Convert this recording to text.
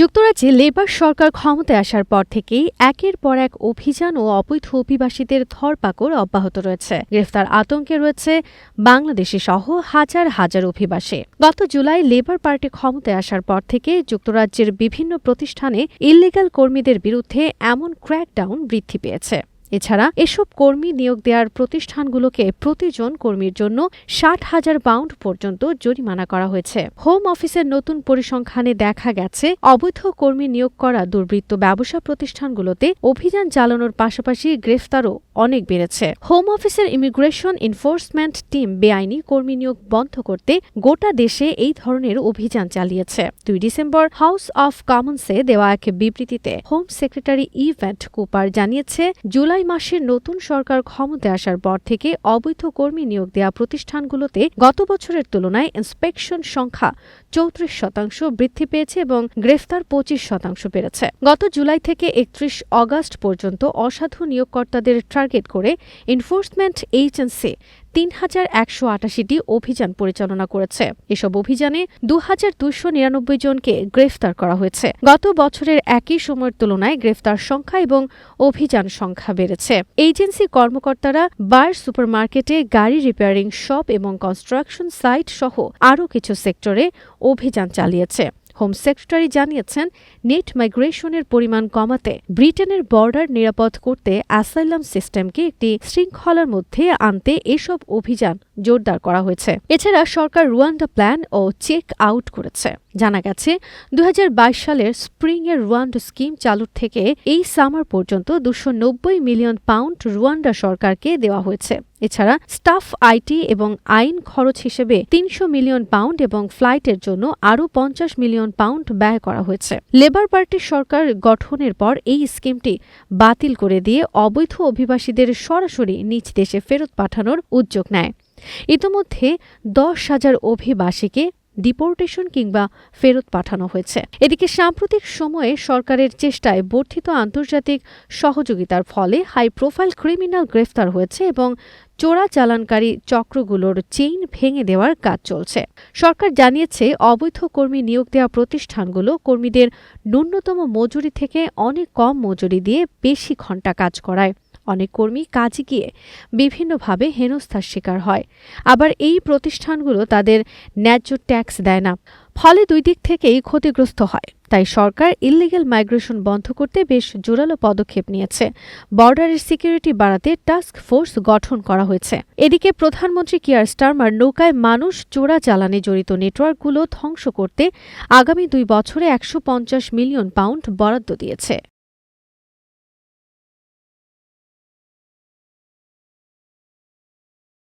যুক্তরাজ্যে লেবার সরকার ক্ষমতায় আসার পর থেকেই একের পর এক অভিযান ও অবৈধ অভিবাসীদের ধরপাকড় অব্যাহত রয়েছে। গ্রেফতার আতঙ্কে রয়েছে বাংলাদেশে সহ হাজার হাজার অভিবাসী। গত জুলাই লেবার পার্টি ক্ষমতায় আসার পর থেকে যুক্তরাজ্যের বিভিন্ন প্রতিষ্ঠানে ইল্লিগাল কর্মীদের বিরুদ্ধে এমন ক্র্যাকডাউন বৃদ্ধি পেয়েছে। এছাড়া এসব কর্মী নিয়োগ দেওয়ার প্রতিষ্ঠানগুলোকে প্রতিজন কর্মীর জন্য ষাট হাজার পাউন্ড পর্যন্ত জরিমানা করা হয়েছে। হোম অফিসের নতুন পরিসংখ্যানে দেখা গেছে, অবৈধ কর্মী নিয়োগ করা দুর্বৃত্ত ব্যবসা প্রতিষ্ঠানগুলোতে অভিযান চালানোর পাশাপাশি গ্রেফতারও অনেক বেড়েছে। হোম অফিসের ইমিগ্রেশন এনফোর্সমেন্ট টিম বেআইনি কর্মী নিয়োগ বন্ধ করতে গোটা দেশে এই ধরনের অভিযান চালিয়েছে। দুই ডিসেম্বর হাউস অফ কমন্সে দেওয়া এক বিবৃতিতে হোম সেক্রেটারি ইভেন্ট কুপার জানিয়েছে, জুলাই মাসের নতুন সরকার ক্ষমতায় আসার পর থেকে অবৈধ কর্মী নিয়োগ দেওয়া প্রতিষ্ঠানগুলোতে গত বছরের তুলনায় ইন্সপেকশন সংখ্যা চৌত্রিশ শতাংশ বৃদ্ধি পেয়েছে এবং গ্রেফতার পঁচিশ শতাংশ বেড়েছে। গত জুলাই থেকে একত্রিশ অগাস্ট পর্যন্ত অসাধু নিয়োগকর্তাদের টার্গেট করে এনফোর্সমেন্ট এজেন্সি তিন হাজার একশো আটাশিটি অভিযান পরিচালনা করেছে। এসব অভিযানে দু হাজার দুইশো নিরানব্বই জনকে গ্রেফতার করা হয়েছে। গত বছরের একই সময়ের তুলনায় গ্রেফতার সংখ্যা এবং অভিযান সংখ্যা বেড়েছে। এজেন্সি কর্মকর্তারা বার সুপারমার্কেটে গাড়ি রিপেয়ারিং শপ এবং কনস্ট্রাকশন সাইট সহ আরও কিছু সেক্টরে অভিযান চালিয়েছে। হোম সেক্রেটারি জানিয়েছেন, নেট মাইগ্রেশনের পরিমাণ কমাতে ব্রিটেনের বর্ডার নিরাপদ করতে অ্যাসাইলাম সিস্টেমকে একটি শৃঙ্খলার মধ্যে আনতে এসব অভিযান জোরদার করা হয়েছে। এছাড়া সরকার রুয়ান্ডা প্ল্যান ও চেক আউট করেছে। জানা গেছে দুই হাজার বাইশ সালের স্প্রিং এর রুয়ান্ডা স্কিম চালুর থেকে এই সামার পর্যন্ত দুশো মিলিয়ন পাউন্ড রুয়ান্ডা সরকারকে দেওয়া হয়েছে। এছাড়া স্টাফ আইটি এবং আইন খরচ হিসেবে তিনশো মিলিয়ন পাউন্ড এবং ফ্লাইটের জন্য আরও পঞ্চাশ মিলিয়ন পাউন্ড ব্যয় করা হয়েছে। লেবার পার্টির সরকার গঠনের পর এই স্কিমটি বাতিল করে দিয়ে অবৈধ অভিবাসীদের সরাসরি নিজ দেশে ফেরত পাঠানোর উদ্যোগ নেয়। ইতোমধ্যে দশ হাজার অভিবাসীকে ডিপোর্টেশন কিংবা ফেরত পাঠানো হয়েছে। এদিকে সাম্প্রতিক সময়ে সরকারের চেষ্টায় বর্ধিত আন্তর্জাতিক সহযোগিতার ফলে হাই প্রোফাইল ক্রিমিনাল গ্রেফতার হয়েছে এবং চোরাচালানকারী চক্রগুলোর চেইন ভেঙে দেওয়ার কাজ চলছে। সরকার জানিয়েছে, অবৈধ কর্মী নিয়োগ দেওয়া প্রতিষ্ঠানগুলো কর্মীদের ন্যূনতম মজুরি থেকে অনেক কম মজুরি দিয়ে বেশি ঘণ্টা কাজ করায়। অনেক কর্মী কাজে গিয়ে বিভিন্নভাবে হেনস্থার শিকার হয়। আবার এই প্রতিষ্ঠানগুলো তাদের ন্যায্য ট্যাক্স দেয় না। ফলে দুই দিক থেকেই ক্ষতিগ্রস্ত হয়। তাই সরকার ইল্লিগেল মাইগ্রেশন বন্ধ করতে বেশ জোরালো পদক্ষেপ নিয়েছে। বর্ডারের সিকিউরিটি বাড়াতে টাস্ক ফোর্স গঠন করা হয়েছে। এদিকে প্রধানমন্ত্রী কিয়ার স্টারমার নৌকায় মানুষ চোরা চালানে জড়িত নেটওয়ার্কগুলো ধ্বংস করতে আগামী দুই বছরে একশো পঞ্চাশ মিলিয়ন পাউন্ড বরাদ্দ দিয়েছে।